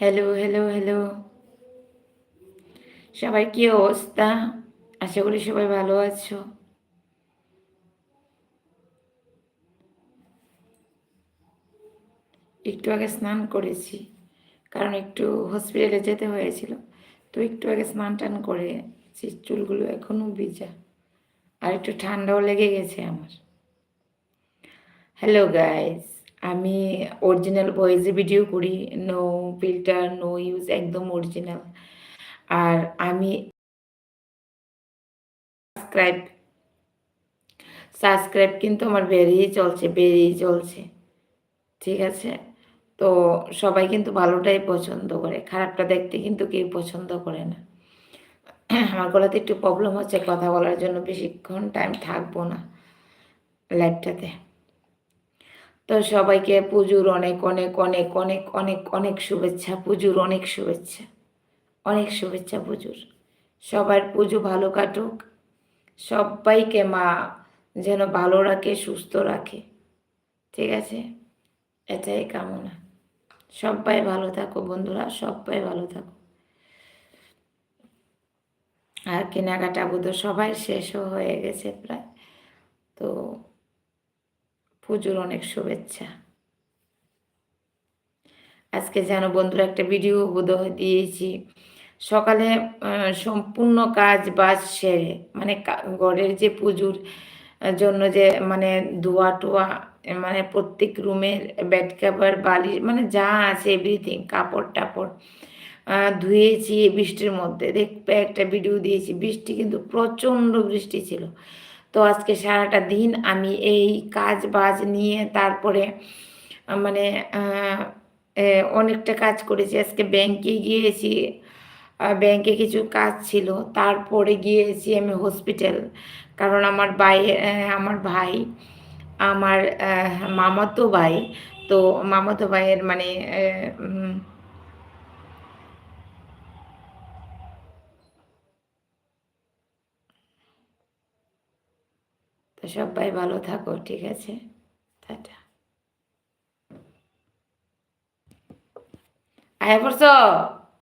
Hello hello hello সবাই কি অবস্থা? আশা করি সবাই ভালো আছো। একটু আগে স্নান করেছি, কারণ একটু হসপিটালে যেতে হয়েছিল। তো একটু আগে স্নান টান করেছি, চুলগুলো এখনও ভিজা। আর একটু ঠান্ডাও লেগে গেছে আমার। হ্যালো গাইস আমি অরিজিনাল ভয়েসে ভিডিও করি নো ফিল্টার নো ইউজ একদম অরিজিনাল আর আমি সাবস্ক্রাইব সাবস্ক্রাইব কিন্তু আমার বেরিয়ে চলছে বেরিয়ে চলছে, ঠিক আছে? তো সবাই কিন্তু ভালোটাই পছন্দ করে, খারাপটা দেখতে কিন্তু কেউ পছন্দ করে না। আমার গলাতে একটু প্রবলেম হচ্ছে, কথা বলার জন্য বেশিক্ষণ টাইম থাকব না লাইভটাতে তো সবাইকে পুজোর অনেক অনেক অনেক অনেক অনেক অনেক শুভেচ্ছা, পুজোর অনেক শুভেচ্ছা অনেক শুভেচ্ছা পুজোর। সবার পুজো ভালো কাটুক। সবাইকে মা যেন ভালো রাখে, সুস্থ রাখে। ঠিক আছে? এটাই কামনা। সবাই ভালো থাকো বন্ধুরা, সবাই ভালো থাকো। আর কেনাকাটা বোধ সবাই শেষও হয়ে গেছে প্রায়। তো পুজোর অনেক শুভেচ্ছা। আজকে যেন বন্ধুরা একটা ভিডিও বোধহয় দিয়েছি। সকালে সম্পূর্ণ কাজ বাজ সেরে মানে ঘরের যে পুজোর জন্য যে মানে ধোয়া টোয়া মানে প্রত্যেক রুমের বেড কাভার বালিশ মানে যা আছে এভরিথিং কাপড় টাপড় ধুয়েছি বৃষ্টির মধ্যে। দেখবে একটা ভিডিও দিয়েছি। বৃষ্টি কিন্তু প্রচণ্ড বৃষ্টি ছিল। তো আজকে সারাটা দিন আমি এই কাজ বাজ নিয়ে তারপরে মানে অনেকটা কাজ করেছি। আজকে ব্যাংকে গিয়েছি ব্যাংকে কিছু কাজ ছিল। তারপরে গিয়েছি আমি হসপিটাল কারণ আমার ভাই আমার ভাই, আমার মামাতো ভাই। তো মামাতো ভাইয়ের মানে তো সবাই ভালো থাকো ঠিক আছে? টাটা। আয় পড়ছ?